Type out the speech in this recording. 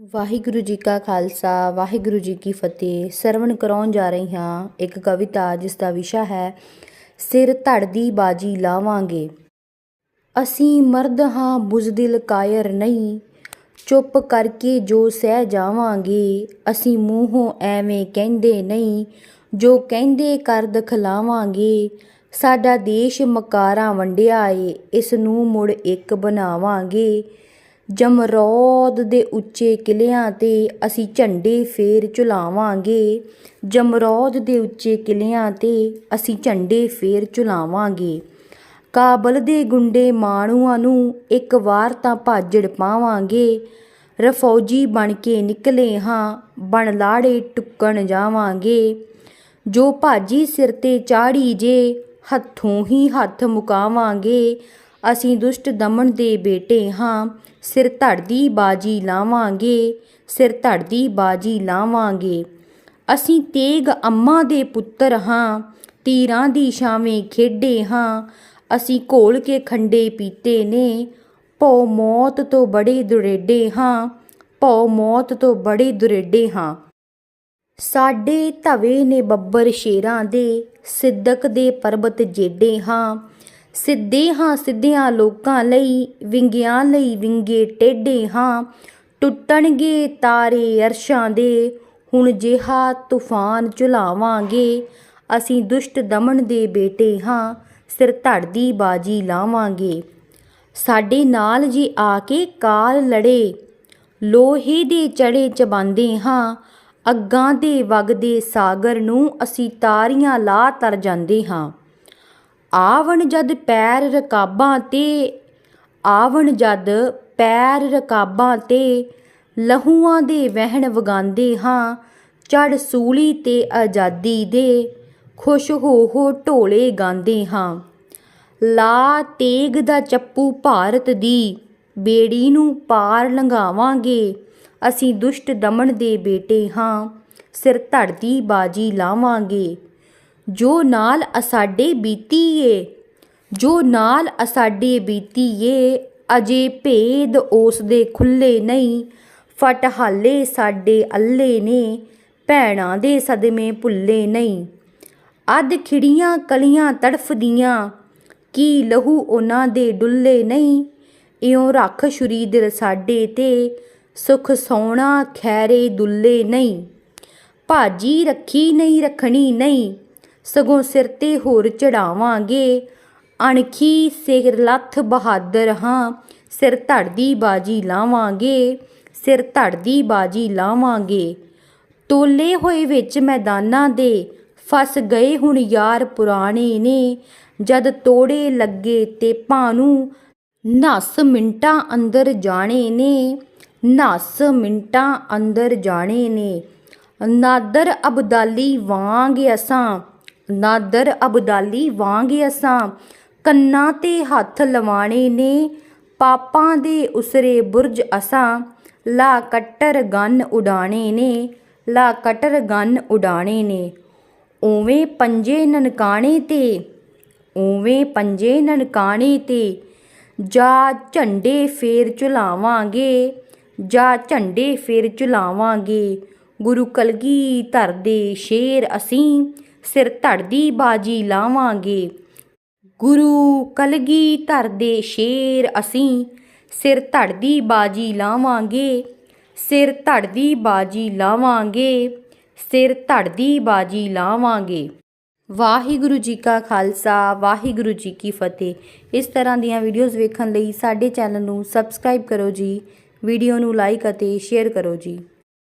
ਵਾਹਿਗੁਰੂ ਜੀ ਕਾ ਖਾਲਸਾ, ਵਾਹਿਗੁਰੂ ਜੀ ਕੀ ਫਤਿਹ। ਸਰਵਣ ਕਰਾਉਣ ਜਾ ਰਹੀ ਹਾਂ ਇੱਕ ਕਵਿਤਾ, ਜਿਸ ਦਾ ਵਿਸ਼ਾ ਹੈ, ਸਿਰ ਧੜ ਦੀ ਬਾਜੀ ਲਾਵਾਂਗੇ। ਅਸੀਂ ਮਰਦ ਹਾਂ, ਬੁਜ਼ਦਿਲ ਕਾਇਰ ਨਹੀਂ, ਚੁੱਪ ਕਰਕੇ ਜੋ ਸਹਿ ਜਾਵਾਂਗੇ, ਅਸੀਂ ਮੂੰਹੋਂ ਐਵੇਂ ਕਹਿੰਦੇ ਨਹੀਂ, ਜੋ ਕਹਿੰਦੇ ਕਰ ਦਿਖਲਾਵਾਂਗੇ। ਸਾਡਾ ਦੇਸ਼ ਮਕਾਰਾਂ ਵੰਡਿਆ ਏ, ਇਸ ਨੂੰ ਮੁੜ ਇੱਕ ਬਣਾਵਾਂਗੇ। ਜਮਰੌਦ ਦੇ ਉੱਚੇ ਕਿਲਿਆਂ ਤੇ ਅਸੀਂ ਝੰਡੇ ਫੇਰ ਝੁਲਾਵਾਂਗੇ। ਜਮਰੌਦ ਦੇ ਉੱਚੇ ਕਿਲਿਆਂ ਤੇ ਅਸੀਂ ਝੰਡੇ ਫੇਰ ਝੁਲਾਵਾਂਗੇ। ਕਾਬਲ ਦੇ ਗੁੰਡੇ ਮਾਣੂਆਂ ਨੂੰ ਇੱਕ ਵਾਰ ਤਾਂ ਭਾਜੜ ਪਾਵਾਂਗੇ। ਰਫੌਜੀ ਬਣ ਕੇ ਨਿਕਲੇ ਹਾਂ, ਬਣ ਲਾੜੇ ਟੁੱਕਣ ਜਾਵਾਂਗੇ। ਜੋ ਭਾਜੀ ਸਿਰ ਤੇ ਚਾੜੀ ਜੇ, ਹੱਥੋਂ ਹੀ ਹੱਥ ਮੁਕਾਵਾਂਗੇ। ਅਸੀਂ ਦੁਸ਼ਟ ਦਮਨ ਦੇ ਬੇਟੇ ਹਾਂ। ਸਿਰ ਧੜਦੀ ਬਾਜੀ ਲਾਵਾਂਗੇ, ਸਿਰ ਧੜ ਦੀ ਬਾਜੀ ਲਾਵਾਂਗੇ। ਅਸੀਂ ਤੇਗ ਅੰਮਾ ਦੇ ਪੁੱਤਰ ਹਾਂ, ਤੀਰਾਂ ਦੀ ਛਾਵੇਂ ਖੇਡੇ ਹਾਂ। ਅਸੀਂ ਘੋਲ ਕੇ ਖੰਡੇ ਪੀਤੇ ਨੇ, ਭਉ ਮੌਤ ਤੋਂ ਬੜੇ ਦੁਰੇਡੇ ਹਾਂ, ਭਉ ਮੌਤ ਤੋਂ ਬੜੇ ਦੁਰੇਡੇ ਹਾਂ। ਸਾਡੇ ਧਵੇ ਨੇ ਬੱਬਰ ਸ਼ੇਰਾਂ ਦੇ, ਸਿੱਦਕ ਦੇ ਪਰਬਤ ਜੇਡੇ ਹਾਂ। ਸਿੱਧੇ ਹਾਂ ਸਿੱਧਿਆਂ ਲੋਕਾਂ ਲਈ, ਵਿੰਗਿਆਂ ਲਈ ਵਿੰਗੇ ਟੇਢੇ ਹਾਂ। ਟੁੱਟਣਗੇ ਤਾਰੇ ਅਰਸ਼ਾਂ ਦੇ, ਹੁਣ ਜਿਹਾ ਤੂਫਾਨ ਝੁਲਾਵਾਂਗੇ। ਅਸੀਂ ਦੁਸ਼ਟ ਦਮਨ ਦੇ ਬੇਟੇ ਹਾਂ, ਸਿਰ ਧੜ ਦੀ ਬਾਜੀ ਲਾਵਾਂਗੇ। ਸਾਡੇ ਨਾਲ ਜੀ ਆ ਕੇ ਕਾਲ ਲੜੇ, ਲੋਹੇ ਦੇ ਚੜੇ ਚਬਾਂਦੇ ਹਾਂ। ਅੱਗਾਂ ਦੇ ਵਗਦੇ ਸਾਗਰ ਨੂੰ ਅਸੀਂ ਤਾਰੀਆਂ ਲਾ ਤਰ ਜਾਂਦੇ ਹਾਂ। ਆਵਣ ਜਦ ਪੈਰ ਰਕਾਬਾਂ ਤੇ, ਆਵਣ ਜਦ ਪੈਰ ਰਕਾਬਾਂ ਤੇ, ਲਹੂਆਂ ਦੇ ਵਹਿਣ ਵਗਾਉਂਦੇ ਹਾਂ, ਚੜ ਸੂਲੀ ਤੇ ਆਜ਼ਾਦੀ ਦੇ, ਖੁਸ਼ ਹੋ ਹੋ ਢੋਲੇ ਗਾਉਂਦੇ ਹਾਂ। ਲਾ ਤੇਗ ਦਾ ਚੱਪੂ ਭਾਰਤ ਦੀ, ਬੇੜੀ ਨੂੰ ਪਾਰ ਲੰਘਾਵਾਂਗੇ, ਅਸੀਂ ਦੁਸ਼ਟ ਦਮਨ ਦੇ ਬੇਟੇ ਹਾਂ, ਸਿਰ ਧੜਦੀ ਬਾਜੀ ਲਾਵਾਂਗੇ। ਜੋ ਨਾਲ ਅਸਾਡੇ ਬੀਤੀ ਏ ਜੋ ਨਾਲ ਅਸਾਡੇ ਬੀਤੀ ਏ ਅਜੇ ਭੇਦ ਉਸ ਦੇ ਖੁੱਲੇ ਨਹੀਂ ਫਟਹਾਲੇ ਸਾਡੇ ਅੱਲੇ ਨੇ, ਭੈਣਾਂ ਦੇ ਸਦਮੇ ਭੁੱਲੇ ਨਹੀਂ। ਅੱਧ ਖਿੜੀਆਂ ਕਲੀਆਂ ਤੜਫਦੀਆਂ ਕੀ ਲਹੂ ਉਹਨਾਂ ਦੇ ਡੁੱਲੇ ਨਹੀਂ, ਇਉਂ ਰੱਖ ਛੁਰੀ ਦਿਲ ਸਾਡੇ ਤੇ, ਸੁਖ ਸੋਣਾ ਖੈਰੇ ਦੁੱਲੇ ਨਹੀਂ। ਭਾਜੀ ਰੱਖੀ ਨਹੀਂ ਰੱਖਣੀ ਨਹੀਂ ਸਗੋਂ ਸਿਰ ਤੇ ਹੋਰ ਚੜਾਵਾਂਗੇ। ਅਣਖੀ ਸਿਰ ਲੱਥ ਬਹਾਦਰ ਹਾਂ, ਸਿਰ ਧੜ ਦੀ ਬਾਜੀ ਲਾਵਾਂਗੇ, ਸਿਰ ਧੜ ਦੀ ਬਾਜੀ ਲਾਵਾਂਗੇ। ਤੋਲੇ ਹੋਏ ਵਿੱਚ ਮੈਦਾਨਾਂ ਦੇ, ਫਸ ਗਏ ਹੁਣ ਯਾਰ ਪੁਰਾਣੇ ਨੇ। ਜਦ ਤੋੜੇ ਲੱਗੇ ਤੇ ਨੂੰ ਨਸ ਮਿੰਟਾਂ ਅੰਦਰ ਜਾਣੇ ਨੇ। ਨਸ ਮਿੰਟਾਂ ਅੰਦਰ ਜਾਣੇ ਨੇ। ਨਾਦਰ ਅਬਦਾਲੀ ਵਾਂਗ ਅਸਾਂ ਨਾਦਰ ਅਬਦਾਲੀ ਵਾਂਗ ਅਸਾਂ, ਕੰਨਾਂ ਤੇ ਹੱਥ ਲਵਾਣੇ ਨੇ, ਪਾਪਾਂ ਦੇ ਉਸਰੇ ਬੁਰਜ ਅਸਾਂ, ਲਾ ਕਟਰ ਗਨ ਉਡਾਣੇ ਨੇ, ਲਾ ਕਟਰ ਗਨ ਉਡਾਣੇ ਨੇ। ਓਵੇਂ ਪੰਜੇ ਨਨਕਾਣੇ ਤੇ ਓਵੇਂ ਪੰਜੇ ਨਨਕਾਣੇ ਤੇ, ਜਾ ਝੰਡੇ ਫੇਰ ਝੁਲਾਵਾਂਗੇ, ਜਾ ਝੰਡੇ ਫੇਰ ਝੁਲਾਵਾਂਗੇ, ਗੁਰੂ ਕਲਗੀ ਧਰ ਦੇ ਸ਼ੇਰ ਅਸੀਂ ਸਿਰ ਧੜਦੀ ਬਾਜੀ ਲਾਵਾਂਗੇ। ਗੁਰੂ ਕਲਗੀ ਧਰ ਦੇ ਸ਼ੇਰ ਅਸੀਂ ਸਿਰ ਧੜ ਦੀ ਬਾਜੀ ਲਾਵਾਂਗੇ। ਸਿਰ ਧੜ ਦੀ ਬਾਜੀ ਲਾਵਾਂਗੇ। ਸਿਰ ਧੜ ਦੀ ਬਾਜੀ ਲਾਵਾਂਗੇ। ਵਾਹਿਗੁਰੂ ਜੀ ਕਾ ਖਾਲਸਾ, ਵਾਹਿਗੁਰੂ ਜੀ ਕੀ ਫਤਿਹ। ਇਸ ਤਰ੍ਹਾਂ ਦੀਆਂ ਵੀਡੀਓਜ਼ ਵੇਖਣ ਲਈ ਸਾਡੇ ਚੈਨਲ ਨੂੰ ਸਬਸਕ੍ਰਾਈਬ ਕਰੋ ਜੀ, ਵੀਡੀਓ ਨੂੰ ਲਾਈਕ ਅਤੇ ਸ਼ੇਅਰ ਕਰੋ ਜੀ।